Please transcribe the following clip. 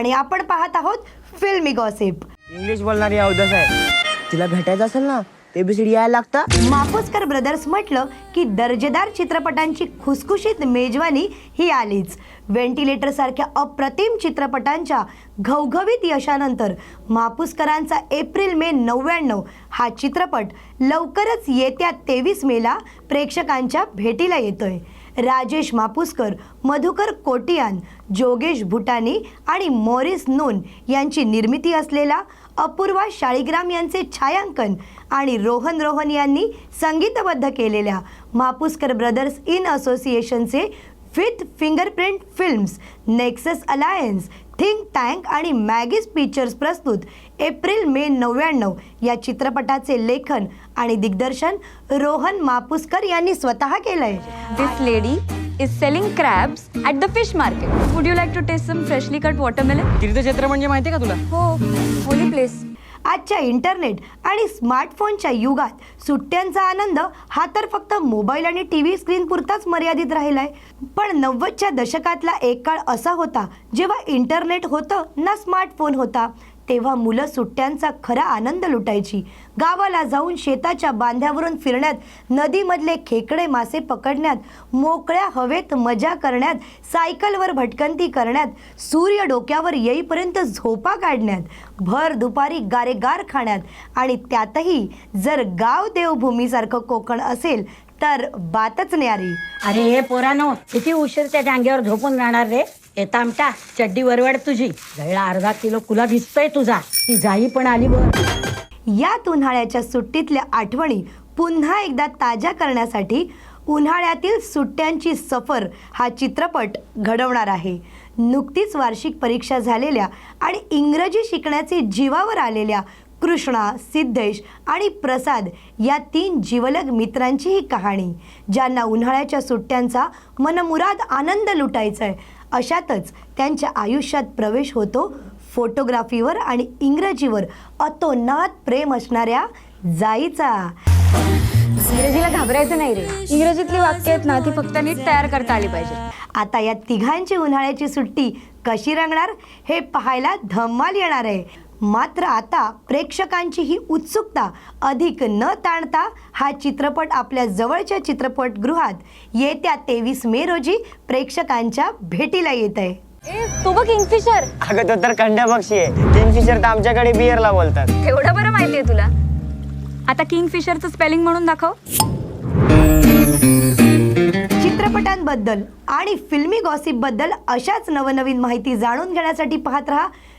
आणि आपण पाहत आहोत फिल्मी गॉसिप. इंग्लिश बोलणारी अवदस आहे. तिला भेटायचं असेल ना एबीसीडी यायला लागतं. मापोस्कर ब्रदर्स म्हटलं की दर्जेदार चित्रपटांची खुसखुशीत मेजवानी ही आलीच. व्हेंटिलेटर सारख्या अप्रतिम चित्रपटांच्या घवघवीत यशानंतर मापुसकरांचा एप्रिल मे नव्याण्णव हा चित्रपट लवकरच येत्या तेवीस मेला प्रेक्षकांच्या भेटीला येतोय. राजेश मापुसकर मधुकर कोटियान जोगेश भुटानी आणि मॉरिस नून यांची निर्मिती असलेला अपूर्वा शाळीग्राम यांचे छायांकन आणि रोहन रोहन यांनी संगीतबद्ध केलेल्या मापुसकर ब्रदर्स इन असोसिएशनचे with Fingerprint Films Nexus Alliance Think Tank आणि मॅगीज पिक्चर्स प्रस्तुत एप्रिल मे नव्याण्णव या चित्रपटाचे लेखन आणि दिग्दर्शन रोहन मापुसकर यांनी स्वतः केलंय This lady is selling crabs at the fish market. Would you like to taste some freshly cut watermelon? तीर्थक्षेत्र म्हणजे माहितीये का तुला हो holy place. आजच्या इंटरनेट आणि स्मार्टफोनच्या युगात सुट्ट्यांचा आनंद हा तर फक्त मोबाईल आणि टी व्ही स्क्रीन पुरताच मर्यादित राहिलाय. पण नव्वदच्या दशकातला एक काळ असा होता जेव्हा इंटरनेट होतं ना स्मार्टफोन होता. तेव्हा मुलं सुट्ट्यांचा खरा आनंद लुटायची. गावाला जाऊन शेताच्या बांध्यावरून फिरण्यात नदीमधले खेकडे मासे पकडण्यात मोकळ्या हवेत मजा करण्यात सायकलवर भटकंती करण्यात सूर्य डोक्यावर येईपर्यंत झोपा काढण्यात भर दुपारी गारेगार खाण्यात आणि त्यातही जर गाव देवभूमीसारखं कोकण असेल तर बातच न्यारी. अरे हे पोरानो किती उशीर त्या जांगेवर झोपून राहणार रे? येता आमटा चड्डी वरवड तुझी. गळला अर्धा किलो कुला दिसतोय तुझा. ती जाई पण आली वर. यात उन्हाळ्याच्या सुट्टीतल्या आठवणी पुन्हा एकदा ताज्या करण्यासाठी उन्हाळ्यातील सुट्ट्यांची सफर हा चित्रपट घडवणार आहे. नुकतीच वार्षिक परीक्षा झालेल्या आणि इंग्रजी शिकण्याचे जीवावर आलेल्या कृष्णा सिद्धेश आणि प्रसाद या तीन जीवलग मित्रांची ही कहाणी ज्यांना उन्हाळ्याच्या सुट्ट्यांचा मनमुराद आनंद लुटायचा आहे अशातच त्यांच्या आयुष्यात प्रवेश होतो फोटोग्राफीवर आणि इंग्रजीवर. अतोनात प्रेम असणाऱ्या जाईचा. इंग्रजीला घाबरायचं नाही रे. इंग्रजीतली वाक्य आहेत ना ती फक्त नीट तयार करता आली पाहिजे. आता या तिघांची उन्हाळ्याची सुट्टी कशी रंगणार हे पाहायला धम्माल येणार आहे. मात्र आता प्रेक्षकांची ही उत्सुकता अधिक न ताणता हा चित्रपट आपल्या जवळच्या चित्रपटगृहात येत्या तेवीस मे रोजी प्रेक्षकांच्या भेटीला येत आहे. ए तो बघ किंगफिशर. अगं तो तर खंड पक्षी आहे. किंगफिशर तर आमच्याकडे बियरला बोलतात. एवढं बरं माहितीये तुला? आता किंगफिशरचं स्पेलिंग म्हणून दाखव. चित्रपटांबद्दल आणि फिल्मी गॉसिपबद्दल अशाच नवनवीन माहिती जाणून घेण्यासाठी पाहत रहा